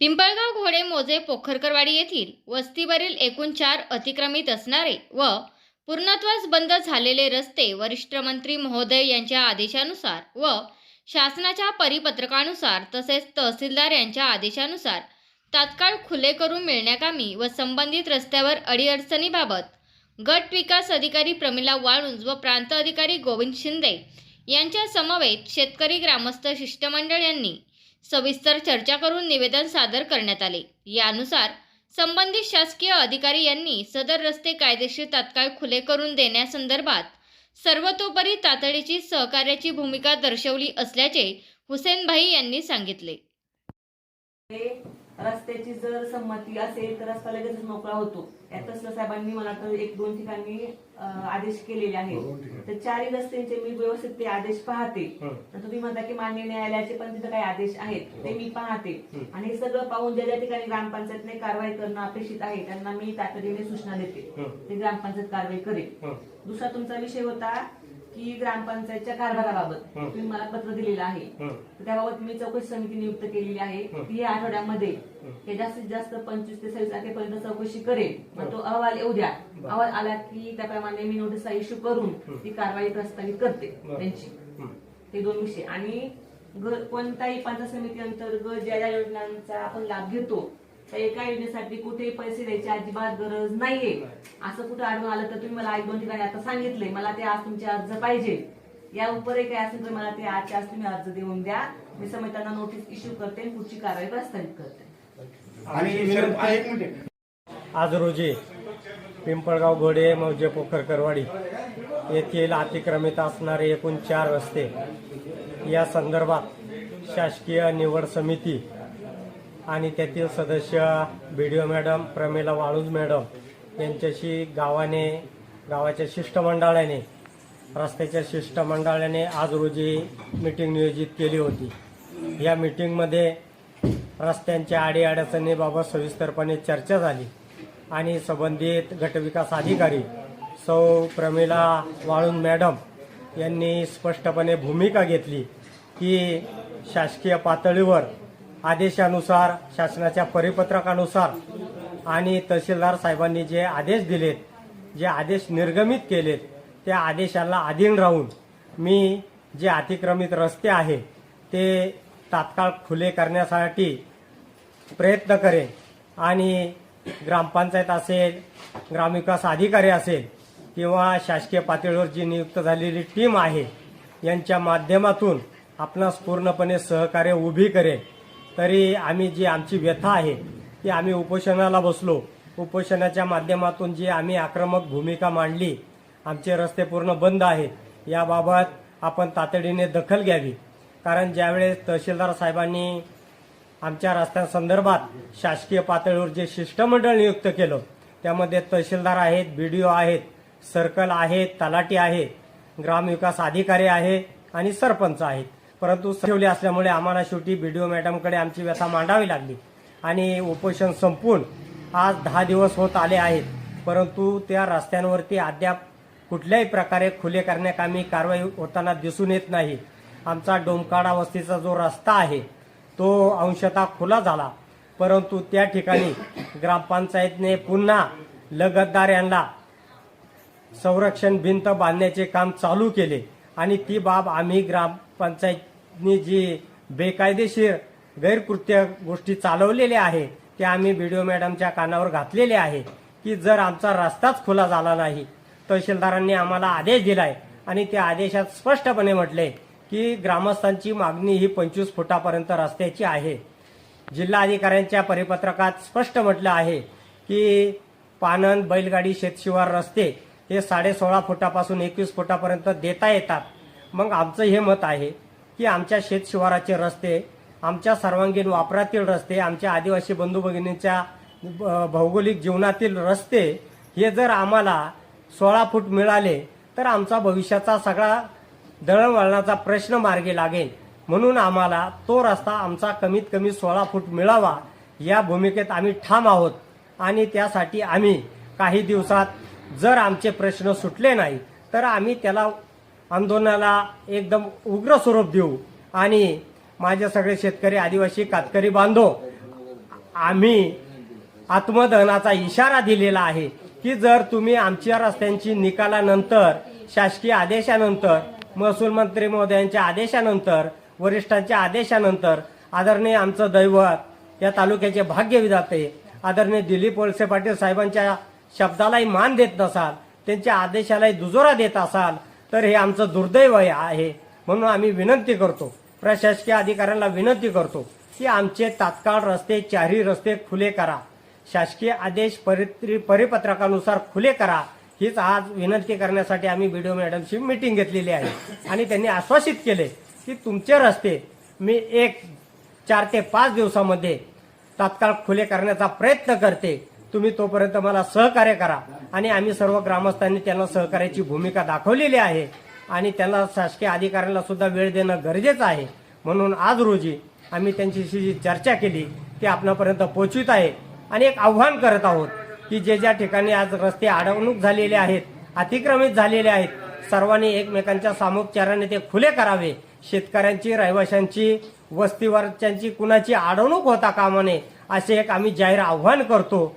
पिंपळगाव घोडे मोजे पोखरकरवाडी येथील वस्तीवरील एकूण चार अतिक्रमित असणारे व पूर्णत्वास बंद झालेले रस्ते वरिष्ठ मंत्री महोदय यांच्या आदेशानुसार व शासनाच्या परिपत्रकानुसार तसेच तहसीलदार यांच्या आदेशानुसार तात्काळ खुले करून मिळण्याकामी व संबंधित रस्त्यावर अडीअडचणीबाबत गट विकास अधिकारी प्रमिला वाळुंज व प्रांत अधिकारी गोविंद शिंदे यांच्या समवेत शेतकरी ग्रामस्थ शिष्टमंडळ यांनी सविस्तर चर्चा करून निवेदन सादर करण्यात आले. यानुसार संबंधित शासकीय अधिकारी यांनी सदर रस्ते कायदेशीर तात्काळ खुले करून देण्यासंदर्भात सर्वतोपरी तातडीची सहकार्याची भूमिका दर्शवली असल्याचे हुसेनभाई यांनी सांगितले. रस्त्याची जर संमती असेल तर रस्ता लगेच मोकळा होतो. या तसलं साहेबांनी मला तर एक दोन ठिकाणी आदेश केलेले आहेत. तर चारही रस्त्यांचे मी व्यवस्थित ते आदेश पाहते. तर तुम्ही म्हणता की मान्य न्यायालयाचे पण तिथे काही आदेश आहेत. ते मी पाहते. आणि हे सगळं पाहून ज्या ज्या ठिकाणी ग्रामपंचायतने कारवाई करणं अपेक्षित आहे त्यांना मी तातडीने सूचना देते. ते ग्रामपंचायत कारवाई करेल. दुसरा तुमचा विषय होता की ग्रामपंचायतच्या कारभाराबाबत तुम्ही मला पत्र दिलेलं आहे. तर त्याबाबत मी चौकशी समिती नियुक्त केलेली आहे. ती या आठवड्यामध्ये हे. जास्तीत जास्त पंचवीस ते सव्वीस तारखेपर्यंत चौकशी करेल. मग तो अहवाल येऊ द्या. अहवाल आला की त्याप्रमाणे मी नोटीसचा इश्यू करून ती कारवाई प्रस्तावित करते त्यांची. हे. दोन विषय. आणि कोणत्याही पंचायत समिती अंतर्गत ज्या ज्या योजनांचा आपण लाभ घेतो एका योजनेसाठी कुठेही पैसे द्यायची अजिबात गरज नाहीये. असं कुठं आढळून आलं तर तुम्ही मला एक दोन ठिकाणी आता सांगितले मला ते आज तुमचे अर्ज पाहिजे. या उपरही काय असेल तर मला ते आजच्या आज तुम्ही अर्ज देऊन द्या. मी समित्यांना नोटीस इश्यू करते आणि पुढची कारवाई प्रस्तावित करते. आणि आज रोजी पिंपळगाव घोडे मौजे पोखरकरवाडी येथील अतिक्रमित असणारे एकूण चार रस्ते या संदर्भात शासकीय निवड समिती आणि त्यातील सदस्य B D O madam Pramila Waluj madam यांच्याशी गावाने गावाच्या शिष्टमंडळाने रस्त्याच्या शिष्टमंडळाने आज रोजी मीटिंग नियोजित केली होती. या मीटिंगमध्ये रस्त्यांच्या अडीअडचणीबाबत सविस्तरपणे चर्चा झाली आणि संबंधित गटविकास अधिकारी सौ प्रमिला वाळून मॅडम यांनी स्पष्टपणे भूमिका घेतली की शासकीय पातळीवर आदेशानुसार शासनाच्या परिपत्रकानुसार आणि तहसीलदार साहेबांनी जे आदेश दिलेत जे आदेश निर्गमित केलेत त्या आदेशाला अधीन राहून मी जे अतिक्रमित रस्ते आहे ते तात्काळ खुले करण्यासाठी प्रयत्न करेन. आणि ग्रामपंचायत असेल ग्रामविकास अधिकारी असेल किंवा शासकीय पातळीवर जी नियुक्त झालेली टीम आहे यांच्या माध्यमातून आपणास पूर्णपणे सहकार्य उभी करेल तरी आम्ही जी आमची व्यथा आहे ती आम्ही उपोषणाला बसलो. उपोषणाच्या माध्यमातून जी आम्ही आक्रमक भूमिका मांडली आमचे रस्ते पूर्ण बंद आहेत याबाबत आपण तातडीने दखल घ्यावी. कारण ज्यावेळेस तहसीलदार साहेबांनी आमच्या रस्त्यांसंदर्भात शासकीय पातळीवर जे शिष्टमंडळ नियुक्त केलं त्यामध्ये तहसीलदार आहेत बीडीओ आहेत सर्कल आहेत तलाटी आहे ग्रामविकास अधिकारी आहे आणि सरपंच आहेत. परंतु ठेवली असल्यामुळे आम्हाला शेवटी बीडीओ मॅडमकडे आमची व्यथा मांडावी लागली. आणि उपोषण संपून आज दहा दिवस होत आले आहेत. परंतु त्या रस्त्यांवरती अद्याप कुठल्याही प्रकारे खुले करण्याकामी कारवाई होताना दिसून येत नाही. आमचा डोमकाडा वस्तीचा जो रस्ता आहे तो अंशतः खुला झाला. परंतु त्या ठिकाणी ग्रामपंचायतने पुन्हा लगतदार यांना संरक्षण भिंत बांधण्याचे काम चालू केले. आणि ती बाब आम्ही ग्राम पंचायतनी जी बेकायदेशीर गैरकृत्य गोष्टी चालवलेल्या आहे ते आम्ही बीडीओ मॅडमच्या कानावर घातलेले आहे की जर आमचा रस्ताच खुला झाला नाही तहसीलदारांनी आम्हाला आदेश दिलाय आणि त्या आदेशात स्पष्टपणे म्हटले की ग्रामस्थांची मागणी ही पंचवीस फुटापर्यंत रस्त्याची आहे. जिल्हाधिकाऱ्यांच्या परिपत्रकात स्पष्ट म्हटलं आहे की पानन बैलगाडी शेतशिवार रस्ते हे साडे सोळा फुटापासून एकवीस फुटापर्यंत देता येतात. मग आमचं हे मत आहे की आमच्या शेतशिवाराचे रस्ते आमच्या सर्वांगीण वापरातील रस्ते आमच्या आदिवासी बंधू भगिनींच्या ब- भौगोलिक जीवनातील रस्ते हे जर आम्हाला सोळा फूट मिळाले तर आमचा भविष्याचा सगळा दळणवळणाचा प्रश्न मार्गी लागेल. म्हणून आम्हाला तो रस्ता आमचा कमीत कमी सोळा फूट मिळावा या भूमिकेत आम्ही ठाम आहोत. आणि त्यासाठी आम्ही काही दिवसात जर आमचे प्रश्न सुटले नाही तर आम्ही त्याला आंदोलनाला एकदम उग्र स्वरूप देऊ आणि माझे सगळे शेतकरी आदिवासी कातकरी बांधव आम्ही आत्मदहनाचा इशारा दिलेला आहे की जर तुम्ही आमच्या रस्त्यांची निकालानंतर शासकीय आदेशानंतर महसूल मंत्री महोदयांच्या आदेशानंतर वरिष्ठांच्या आदेशानंतर आदरणीय आमचं दैवत या तालुक्याचे भाग्य विधाते आदरणीय दिलीप वळसे पाटील साहेबांच्या शब्दालाही मान देत नसाल त्यांच्या आदेशालाही दुजोरा देत असाल तर हे आमचं दुर्दैव आहे. म्हणून आम्ही विनंती करतो प्रशासकीय अधिकाऱ्यांना विनंती करतो की आमचे तात्काळ रस्ते चारही रस्ते खुले करा. शासकीय आदेश परित्री परिपत्रकानुसार खुले करा. हीच आज विनंती करण्यासाठी आम्ही बीडीओ मॅडमची मीटिंग घेतलेली आहे. आणि त्यांनी आश्वासित केले की तुमचे रस्ते मी एक चार ते पाच दिवसामध्ये तात्काळ खुले करण्याचा प्रयत्न करते. तुम्ही तोपर्यंत मला सहकार्य करा. आणि आम्ही सर्व ग्रामस्थांनी त्यांना सहकार्याची भूमिका दाखवलेली आहे. आणि त्यांना शासकीय अधिकाऱ्यांना सुद्धा वेळ देणं गरजेचं आहे. म्हणून आज रोजी आम्ही त्यांच्याशी जी चर्चा केली ती आपणापर्यंत पोहोचवित आहे. आणि एक आव्हान करत आहोत की जे ज्या ठिकाणी आज रस्ते अडवणूक झालेले आहेत अतिक्रमित झालेले आहेत सर्वांनी एकमेकांच्या सामोपचाराने ते खुले करावे. शेतकऱ्यांची रहिवाशांची वस्तीवरच्यांची कुणाची अडवणूक होता कामा नये असे एक आम्ही जाहीर आव्हान करतो.